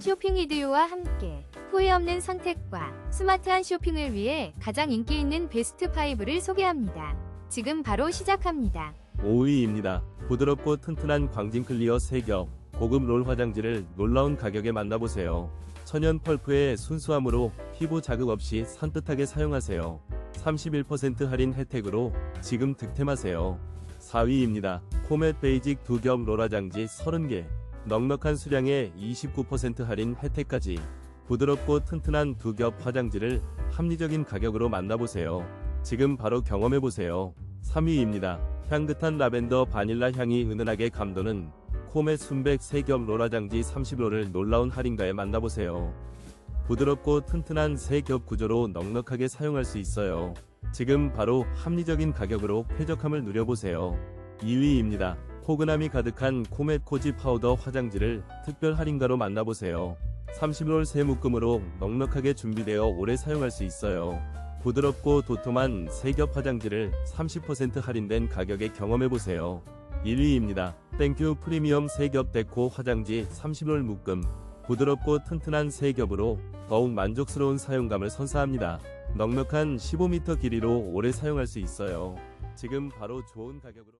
쇼핑 리드요와 함께 후회 없는 선택과 스마트한 쇼핑을 위해 가장 인기 있는 베스트 5를 소개합니다. 지금 바로 시작합니다. 5위입니다. 부드럽고 튼튼한 광진 클리어 3겹 고급 롤 화장지를 놀라운 가격에 만나보세요. 천연 펄프의 순수함으로 피부 자극 없이 산뜻하게 사용하세요. 31% 할인 혜택으로 지금 득템하세요. 4위입니다. 코멧 베이직 2겹 롤 화장지 30개 넉넉한 수량에 29% 할인 혜택까지 부드럽고 튼튼한 2겹 화장지를 합리적인 가격으로 만나보세요. 지금 바로 경험해보세요. 3위입니다. 향긋한 라벤더 바닐라 향이 은은하게 감도는 코메 순백 3겹 롤화장지 30로를 놀라운 할인가에 만나보세요. 부드럽고 튼튼한 3겹 구조로 넉넉하게 사용할 수 있어요. 지금 바로 합리적인 가격으로 쾌적함을 누려보세요. 2위입니다. 포근함이 가득한 코멧 코지 파우더 화장지를 특별 할인가로 만나보세요. 30롤 세 묶음으로 넉넉하게 준비되어 오래 사용할 수 있어요. 부드럽고 도톰한 세겹 화장지를 30% 할인된 가격에 경험해보세요. 1위입니다. 땡큐 프리미엄 세겹 데코 화장지 30롤 묶음. 부드럽고 튼튼한 세겹으로 더욱 만족스러운 사용감을 선사합니다. 넉넉한 15m 길이로 오래 사용할 수 있어요. 지금 바로 좋은 가격으로